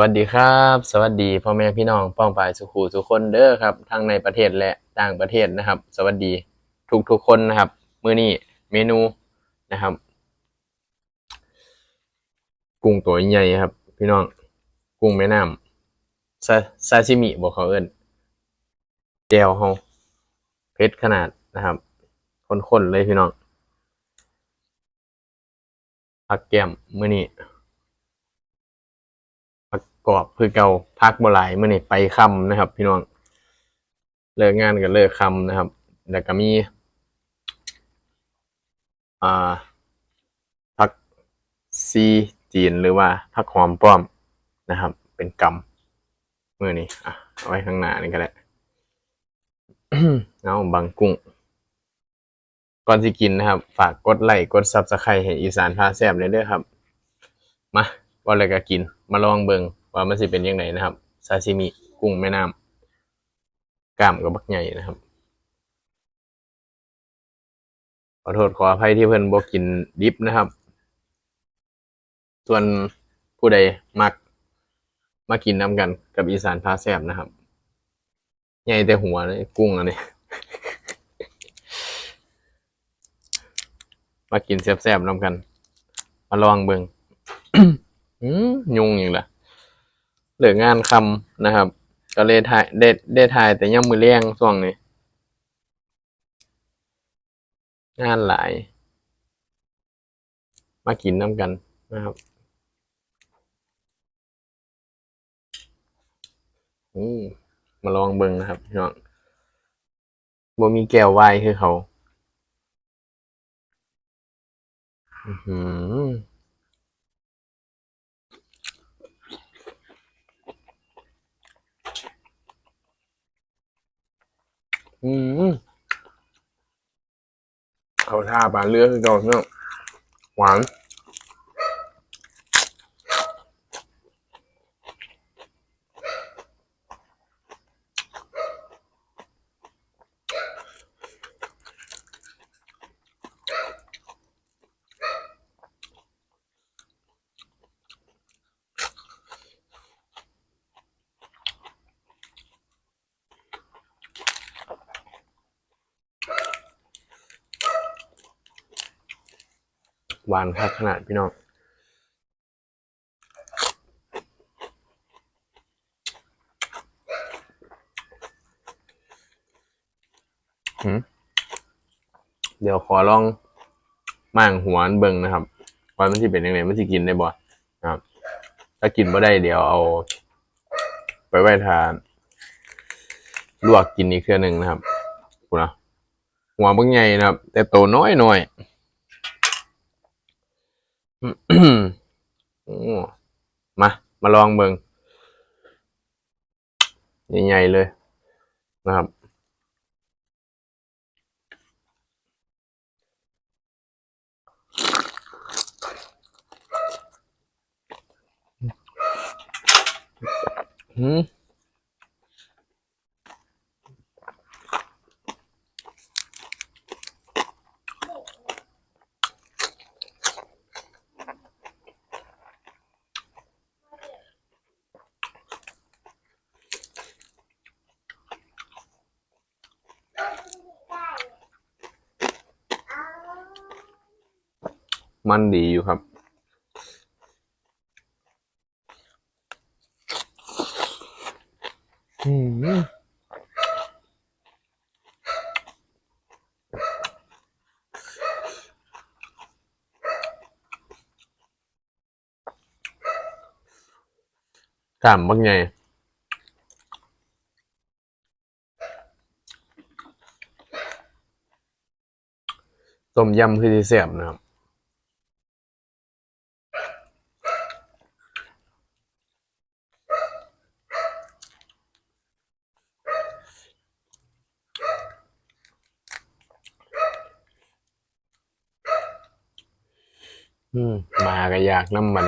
วัสดีครับ สวัสดีพ่อแม่พี่น้องป้องปายสุขูทุกคนเด้อครับทั้งในประเทศและต่างประเทศนะครับ สวัสดีทุกทุกคนนะครับ มื้อนี้เมนูนะครับ กุ้งตัวใหญ่ครับ พี่น้องกุ้งแม่น้ำซาซาซิมิบอกเขาเอิ้นแจวเฮาเผ็ดขนาดนะครับข้นๆเลยพี่น้องผักแก้มมื้อนี้ ประกอบคือเก่าพักบ่หลายมื้อนี้ไปค่ำนะครับ พี่น้อง เลิกงานก็เลิกค่ำนะครับแล้วก็มี อ่าพักซีจีนหรือว่าพักหอมป้อมนะครับ เป็นกำมื้อนี้อะเอาไว้ข้างหน้านี่ก็ได้เอาบังกุ้งก่อนสิกินนะครับ ฝากกดไลค์กด Subscribe ให้อีสานพาแซ่บเลยเด้อครับ มาว่าอะไรก็กิน มาลองเบิง ว่ามันสิเป็นยังไงนะครับซาซิมิกุ้งแม่น้ำกล้ามกับบักใหญ่นะครับขอโทษขออภัยที่เพิ่นบ่กินดิบนะครับ ส่วนผู้ใดมักมากินน้ำกันกับอีสานพาแซบนะครับ ใหญ่แต่หัวเลยกุ้งอันนี้มากินแซบๆน้ำกัน มาลองเบิงอืมยุงอีกละ เหลืองานคำนะครับ ก็เลยถ่ายได้ได้ถ่ายแต่ยังมือเลี้ยงช่วงนี้ งานหลาย มากินน้ำกันนะครับอืมมาลองเบิ่งนะครับพี่น้องบ่มีแก้วไวน์คือเขา อือหือ อืมเขาท่าปลาเลือคือเก่าเนาะหวานานคักขนาดพี่น้องเดี๋ยวขอลองม่างหัวอันเบิงนะครับว่ามันสิเป็นยังไงมันสิกินได้บ่นะครับ ถ้ากินบ่ได้เดี๋ยวเอา ไปไว้ทานลวกกินอีกเทื่อหนึ่งนะครับกูนะหัวเบิ่งใหญ่นะครับ แต่โตน้อยหน่อย โอ้มา มาลองเบิงใหญ่ๆเลยนะครับ อืม มันดีอยู่ครับ อืมกล้ามบักไงต้มยำคือที่แซ่บนะครับ อืมมาก็ อยากน้ำมัน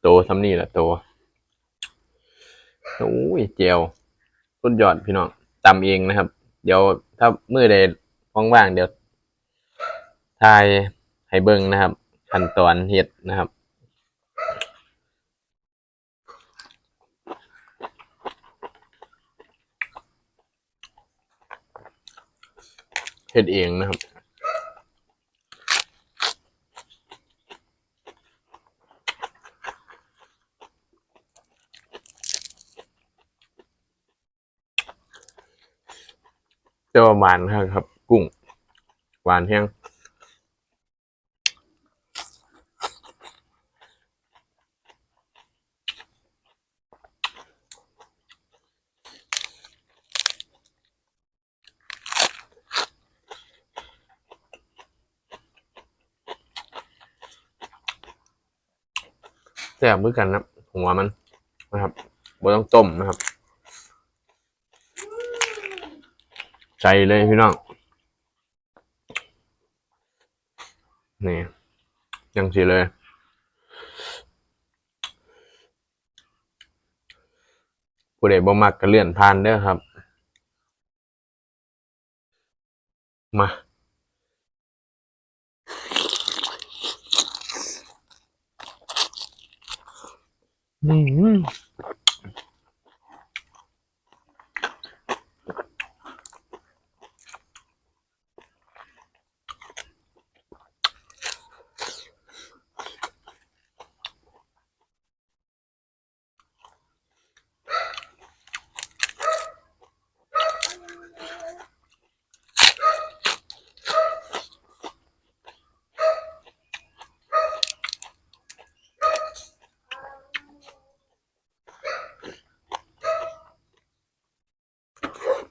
โตทำนี่แหละโตโอ้ยเจียวสุดยอดพี่น้องตำเองนะครับ เดี๋ยวถ้ามือใดว่างๆเดี๋ยวทถ่ายให้เบิ่งนะครับ ขั้นตอนเฮ็ดนะครับ เฮ็ดเองนะครับแต่ว่าหวานครับครับ กุ้งหวานแห้งแซ่บเหมือนกันนะหัวมันนะครับบ่ต้องต้มนะครับ ใจเลยพี่น้องนี่ยังสิเลยผู้ใดบ่มักก็เลื่อนผ่านเด้อครับ มา อืม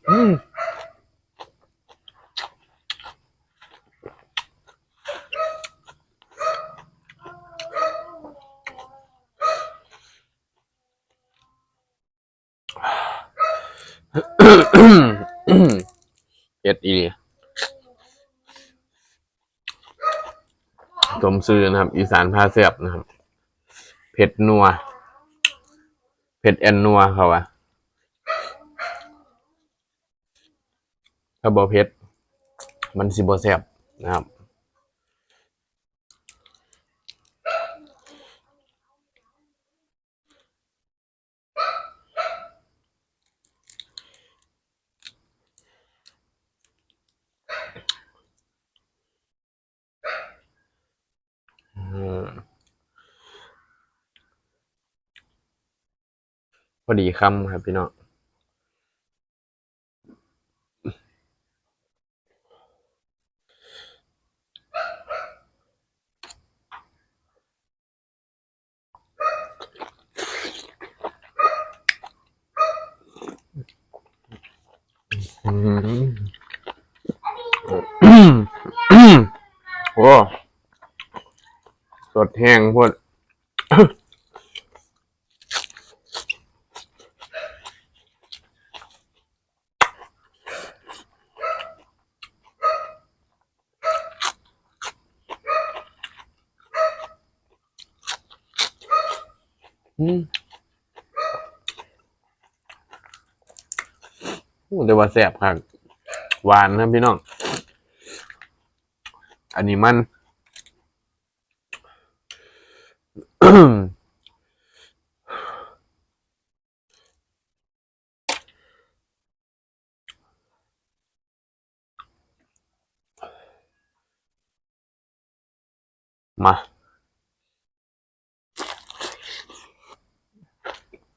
อืม เอ็ดอีสมซื้อนะครับ อีสานพาเสียบนะครับ เผ็ดนัว เผ็ดแอนนัวเขาอะถ้าบอเผ็ด มันสิบ่แซบนะครับ พอดีคำครับพี่น้องโอ้สดแห้งพวด โอ้แต่ว่าแซ่บครับหวานนะพี่น้อง อันนี้มัน มา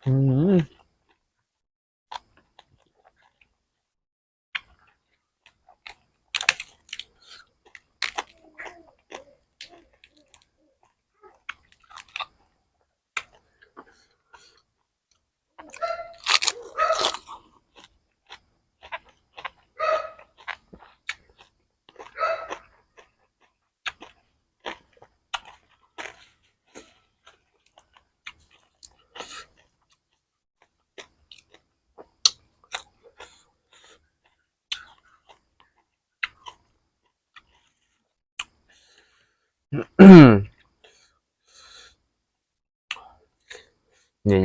อืม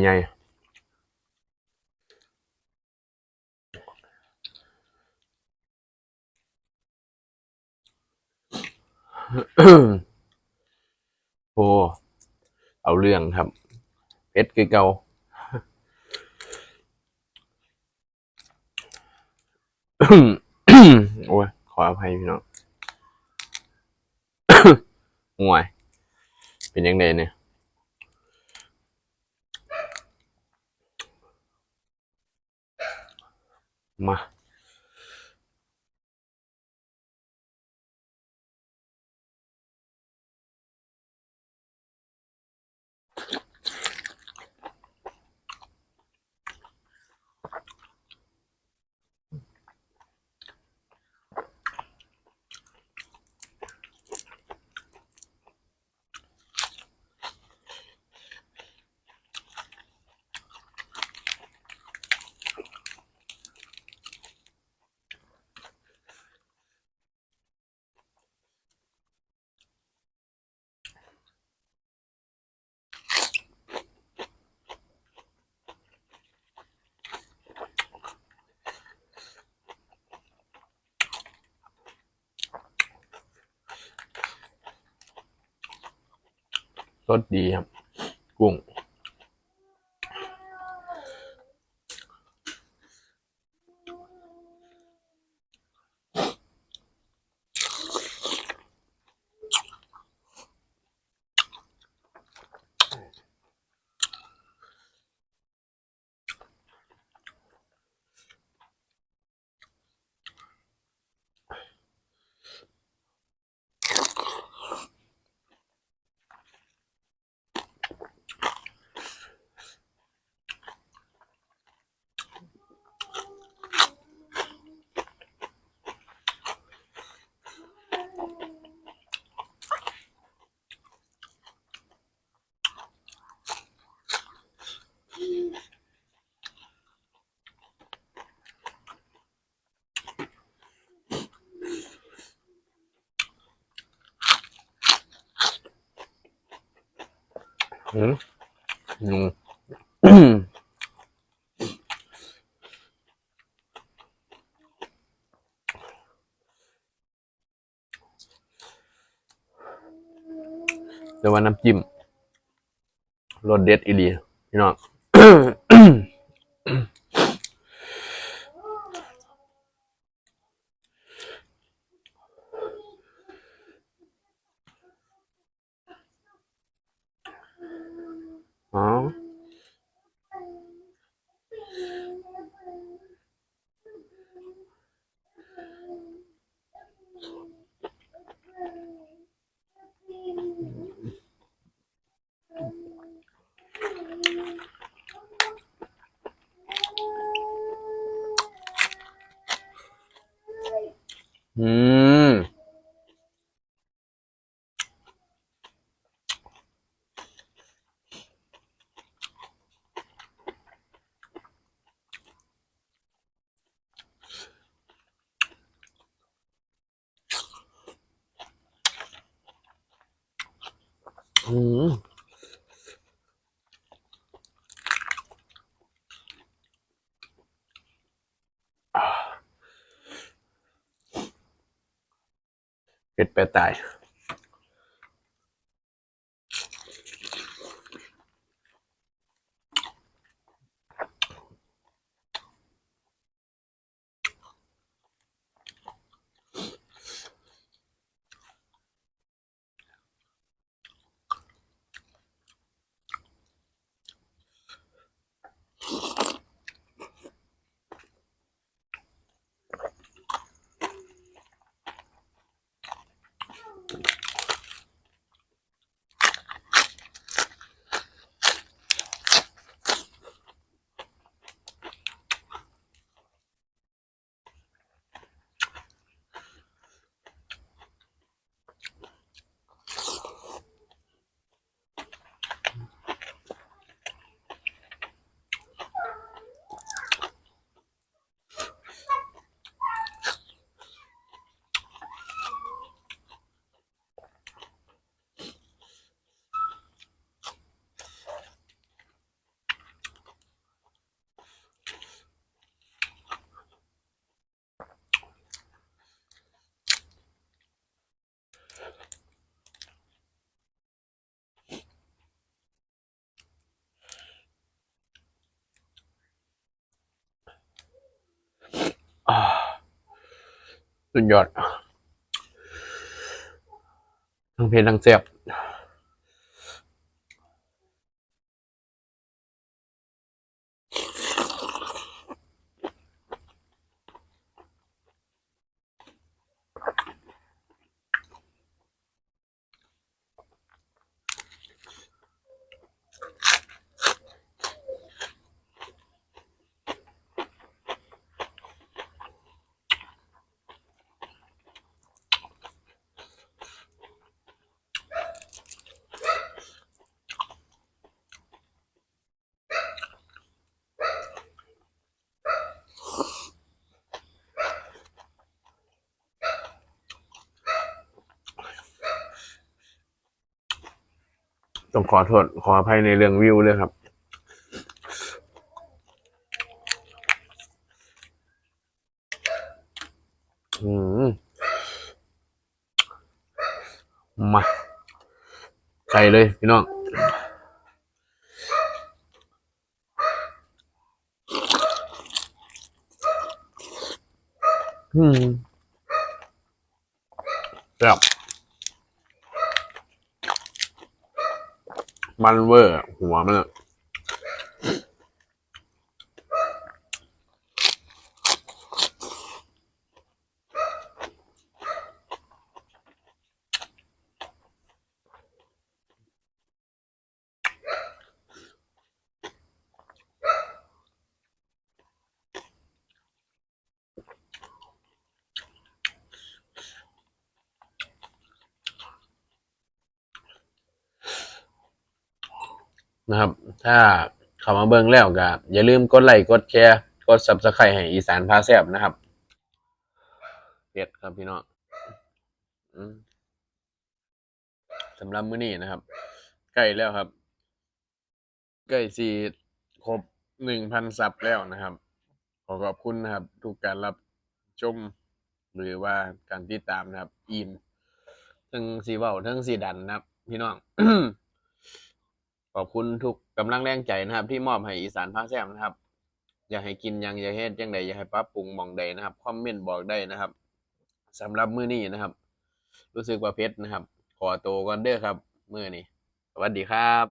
ใหญ่โอ้ เอาเรื่องครับเพชรคือเก่าโอ้ย ขออภัยพี่น้องห่วย เป็นยังไงเนี่ย ม สดีครับ กุ้ง อืมอืมแต่ว่าน้ำจิ้มรสเด็ดอีหลีพี่น้อง อ๋ อืมเป็ดไปตาย สุดยอดทั้งเพลงทั้งแซ่บ ต้องขอโทษขออภัยในเรื่องวิวเลยครับอืมมาใส่เลยพี่น้องอืมแบบ มันเวอร์หัวมันอะ นะครับ ถ้าเข้ามาเบิ่งแล้วก็อย่าลืมกดไลค์กดแชร์กด Subscribe ให้อีสานพาแซบนะครับเด็ดครับพี่น้องสำหรับมื้อนี้นะครับ ใกล้แล้วครับ ใกล้สิครบหนึ่งพันซับแล้วนะครับ ขอขอบคุณนะครับ ทุกการรับชมหรือว่าการติดตามนะครับอินทั้งสีเว้าทั้งสีดันนะครับ พี่น้อง ขอบคุณทุกกำลังแรงใจนะครับ ที่มอบให้อีสานพาแซมนะครับ อยากให้กินยังอยากเฮ็ดจังใดอยากให้ปรับปรุงมองใดนะครับคอมเมนต์บอกได้นะครับสำหรับมื้อนี้นะครับ รู้สึกว่าเพชรนะครับ ขอตัวก่อนเด้อครับ มื้อนี้สวัสดีครับ